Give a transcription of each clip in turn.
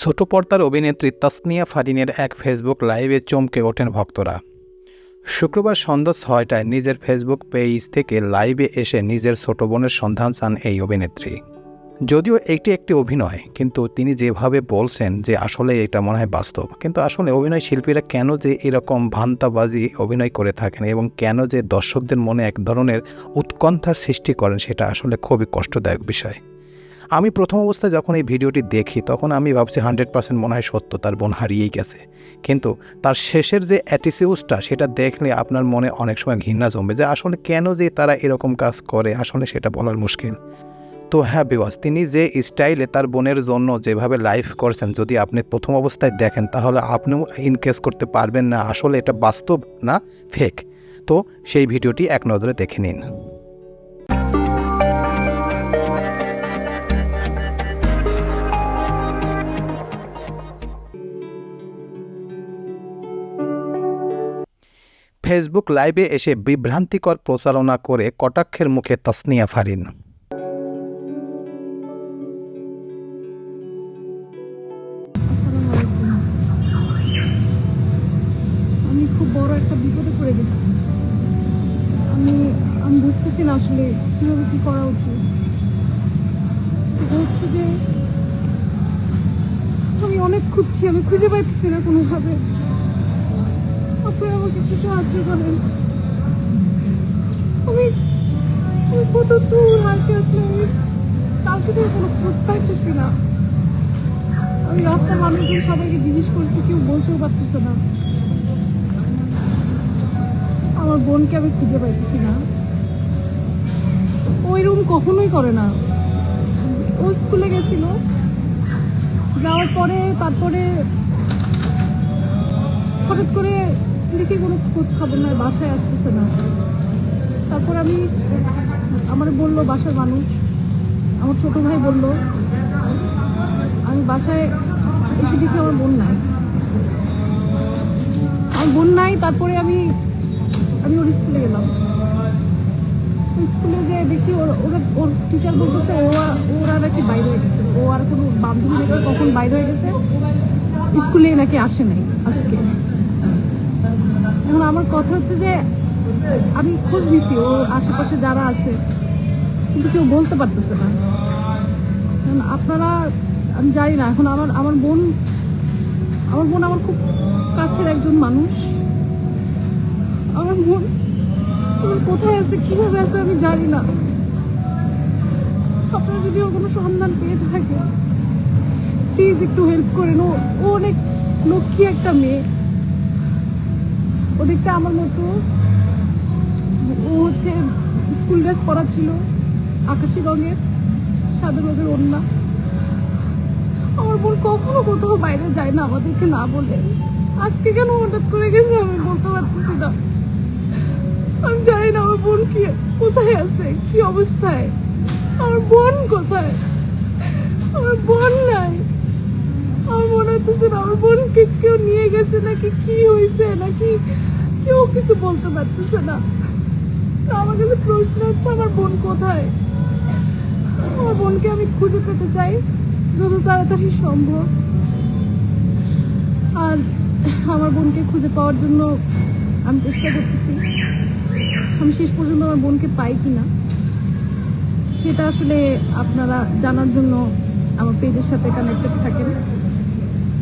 ছোট পর্দার অভিনেত্রী তাসনিয়া ফারিনের এক ফেসবুক লাইভে চমকে ওঠেন ভক্তরা। শুক্রবার সন্ধ্যা ছয়টায় নিজের ফেসবুক পেজ থেকে লাইভে এসে নিজের ছোট বোনের সন্ধান চান এই অভিনেত্রী। যদিও এটি একটি অভিনয়, কিন্তু তিনি যেভাবে বলছেন যে আসলে এটা মনে হয় বাস্তব, কিন্তু আসলে অভিনয় শিল্পীরা কেন যে এরকম ভান্তাবাজি অভিনয় করে থাকেন এবং কেন যে দর্শকদের মনে এক ধরনের উৎকণ্ঠার সৃষ্টি করেন, সেটা আসলে খুবই কষ্টদায়ক বিষয়। আমি প্রথম অবস্থায় যখন এই ভিডিওটি দেখি, তখন আমি ভাবছি হান্ড্রেড পার্সেন্ট মনে হয় সত্য, তার বোন হারিয়েই গেছে। কিন্তু তার শেষের যে অ্যাটিসিউসটা সেটা দেখলে আপনার মনে অনেক সময় ঘৃণা জমবে যে আসলে কেন যে তারা এরকম কাজ করে, আসলে সেটা বলার মুশকিল। তো হ্যাঁ বিবাস তিনি যে স্টাইলে তার বোনের জন্য যেভাবে লাইভ করছেন, যদি আপনি প্রথম অবস্থায় দেখেন, তাহলে আপনিও ইনকেস করতে পারবেন না, আসলে এটা বাস্তব না ফেক তো সেই ভিডিওটি এক নজরে দেখে নিন। ফেসবুক লাইভে এসে বিভ্রান্তিকর প্রচারণা করে কটাক্ষের মুখে তাসনিয়া ফারিন। আমি খুব বড় একটা আমি বুঝতেছি না আসলে করা উচিত। সেটা হচ্ছে যে, আমি অনেক খুঁজছি, আমি খুঁজে পাইতেছি না কোনোভাবে। আপনারা আমাকে একটু সাহায্য করেন। আমি আমি কত দূর হাঁটতে আসলে আমি কাউকে থেকে কোনো খোঁজ পাইতেছি না। আমি রাস্তার মানুষজন সবাইকে জিজ্ঞেস করছি, কেউ বলতেও পারতেছে না। আমার বোনকে আমি খুঁজে পাইতেছি না। ওই রুম কখনোই করে না। ও স্কুলে গেছিল। যাওয়ার পরে, তারপরে হঠাৎ করে দেখি কোনো খোঁজ খবর নয় বাসায় আসতেছে না। তারপর আমি, আমার বলল বাসার মানুষ, আমার ছোট ভাই বলল, আমি বাসায় এসে দেখি আমার বোন নাই। আমার বোন নাই, তারপরে আমি আমি ওর স্কুলে গেলাম। স্কুলে যে দেখি ওর, ওরা, ওর টিচার বলতেছে ও ওরা নাকি বাইরে হয়ে গেছে। ও আর কোনো বান্ধবী রেখে কখন বাইরে হয়ে গেছে স্কুলে নাকি আসে নাই আজকে। এখন আমার কথা হচ্ছে যে আমি খোঁজ দিছি ও আশেপাশে যারা আছে। কিন্তু কেউ বলতে পারতেছে না। এখন আপনারা, আমি জানি না, এখন আমার আমার বোন আমার বোন আমার খুব কাছের একজন মানুষ। আমার বোন তুমি কোথায় আছে, কীভাবে আছে আমি জানি না। আপনারা যদি ওর কোনো সন্ধান পেয়ে থাকে প্লিজ একটু হেল্প করেন ও অনেক লক্ষ্মী একটা মেয়ে। ও দেখতে আমার মতো ও হচ্ছে স্কুল ড্রেস পরা ছিল, আকাশি রঙের, সাদা রঙের ওড়না। আমার বোন কখনো কোথাও বাইরে যায় না আমাদেরকে না বলে। আজকে কেন হঠাৎ করে গেছে আমি বলতে পারতেছি না। আমি জানি না আমার বোন কি, কোথায় আছে, কি অবস্থায়? আমার বোন কোথায়? আমার বোন নাই আমার না বোনকে কেউ নিয়ে গেছে নাকি, কি হয়েছে নাকি, কেউ কিছু বলতে পারতেছে না। আমার কাছে প্রশ্ন হচ্ছে, আমার বোন কোথায়? আমার বোনকে আমি খুঁজে পেতে চাই, যত তাড়াতাড়ি সম্ভব। আর আমার বোনকে খুঁজে পাওয়ার জন্য আমি চেষ্টা করতেছি। আমি শেষ পর্যন্ত আমার বোনকে পাই কিনা, সেটা আসলে আপনারা জানার জন্য আমার পেজের সাথে কানেক্টেড থাকেন।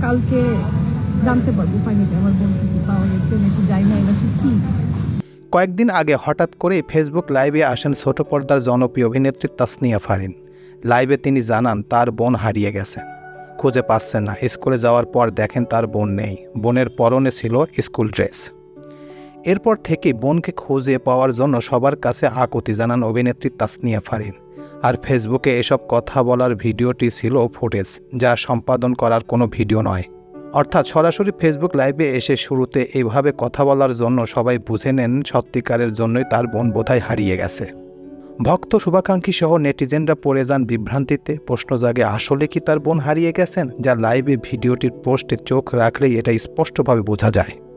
কালকে জানতে পারব ফাইনালি আমার বোনকে কি পাওয়া গেছে, নাকি যাই নাই, নাকি কি? কয়েকদিন আগে হঠাৎ করে ফেসবুক লাইভে আসেন ছোট পর্দার জনপ্রিয় অভিনেত্রী তাসনিয়া ফারিন। লাইভে তিনি জানান, তার বোন হারিয়ে গেছেন খুঁজে পাচ্ছেন না। স্কুলে যাওয়ার পর দেখেন তার বোন নেই। বোনের পরনে ছিল স্কুল ড্রেস। এরপর থেকে বোনকে খুঁজে পাওয়ার জন্য সবার কাছে আকুতি জানান অভিনেত্রী তাসনিয়া ফারিন। আর ফেসবুকে এসব কথা বলার ভিডিওটি ছিল ফুটেজ, যা সম্পাদন করার কোনো ভিডিও নয়। অর্থাৎ সরাসরি ফেসবুক লাইভে এসে শুরুতে এইভাবে কথা বলার জন্য সবাই বুঝে নেন সত্যিকারের জন্যই তার বোন বোধহয় হারিয়ে গেছে। ভক্ত শুভাকাঙ্ক্ষী সহ নেটিজেনরা পড়ে যান বিভ্রান্তিতে, প্রশ্ন জাগে, আসলে কি তার বোন হারিয়ে গেছেন? যা লাইভে ভিডিওটির পোস্টে চোখ রাখলেই এটা স্পষ্টভাবে বোঝা যায়।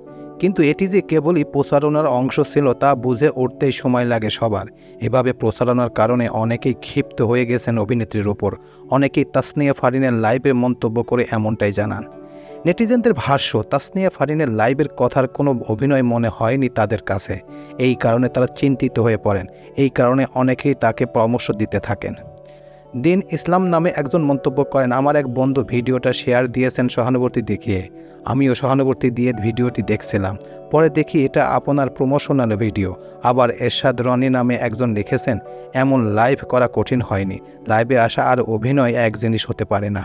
কিন্তু এটি যে কেবলই প্রচারণার অংশ ছিল তা বুঝে উঠতেই সময় লাগে সবার। এভাবে প্রচারণার কারণে অনেকেই ক্ষিপ্ত হয়ে গেছেন অভিনেত্রীর ওপর। অনেকেই তাসনিয়া ফারিনের লাইভে মন্তব্য করে এমনটাই জানান। নেটিজেনদের ভাষ্য, তাসনিয়া ফারিনের লাইভের কথার কোনো অভিনয় মনে হয়নি তাদের কাছে। এই কারণে তারা চিন্তিত হয়ে পড়েন। এই কারণে অনেকেই তাকে পরামর্শ দিতে থাকেন। দিন ইসলাম নামে একজন মন্তব্য করেন, আমার এক বন্ধু ভিডিওটা শেয়ার দিয়েছেন সহানুভূতি দেখিয়ে। আমিও সহানুভূতি দিয়ে ভিডিওটি দেখছিলাম। পরে দেখি এটা আপনার প্রমোশনাল ভিডিও আবার এরশাদ রনি নামে একজন লিখেছেন, এমন লাইভ করা কঠিন হয়নি। লাইভে আসা আর অভিনয় এক জিনিস হতে পারে না।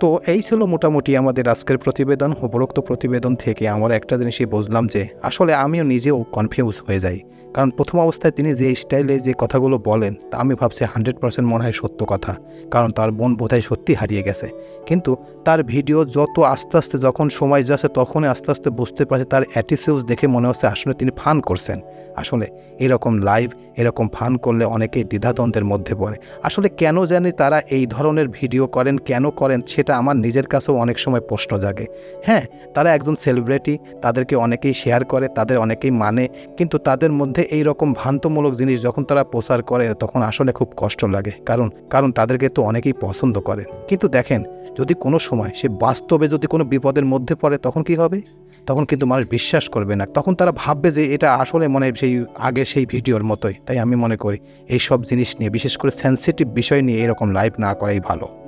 তো এই ছিল মোটামুটি আমাদের আজকের প্রতিবেদন, উপরোক্ত প্রতিবেদন থেকে আমরা একটা জিনিসই বুঝলাম যে আসলে আমিও নিজেও কনফিউজ হয়ে যাই। কারণ প্রথম অবস্থায় তিনি যে স্টাইলে যে কথাগুলো বলেন, তা আমি ভাবছি হান্ড্রেড পার্সেন্ট মনে হয় সত্য কথা। কারণ তার বোন বোধহয় সত্যি হারিয়ে গেছে। কিন্তু তার ভিডিও যত আস্তে আস্তে যখন সময় যাচ্ছে, তখনই আস্তে আস্তে বুঝতে পারছে তার অ্যাটিসিউজ দেখে মনে হচ্ছে আসলে তিনি ফান করছেন। আসলে এরকম লাইভ এরকম ফান করলে অনেকেই দ্বিধাদ্বন্দ্বের মধ্যে পড়ে। আসলে কেন জানি তারা এই ধরনের ভিডিও করেন, কেন করেন, সেটা আমার নিজের কাছেও অনেক সময় প্রশ্ন জাগে। হ্যাঁ তারা একজন সেলিব্রিটি তাদেরকে অনেকেই শেয়ার করে, তাদের অনেকেই মানে কিন্তু তাদের মধ্যে এই রকম ভ্রান্তমূলক জিনিস যখন তারা প্রচার করে, তখন আসলে খুব কষ্ট লাগে। কারণ কারণ তাদেরকে তো অনেকেই পছন্দ করে। কিন্তু দেখেন, যদি কোনো সময় সে বাস্তবে যদি কোনো বিপদের মধ্যে পড়ে, তখন কি হবে? তখন কিন্তু মানুষ বিশ্বাস করবে না। তখন তারা ভাববে যে এটা আসলে মনে সেই আগে সেই ভিডিওর মতোই। তাই আমি মনে করি এই সব জিনিস নিয়ে, বিশেষ করে সেন্সিটিভ বিষয় নিয়ে এরকম লাইভ না করাই ভালো।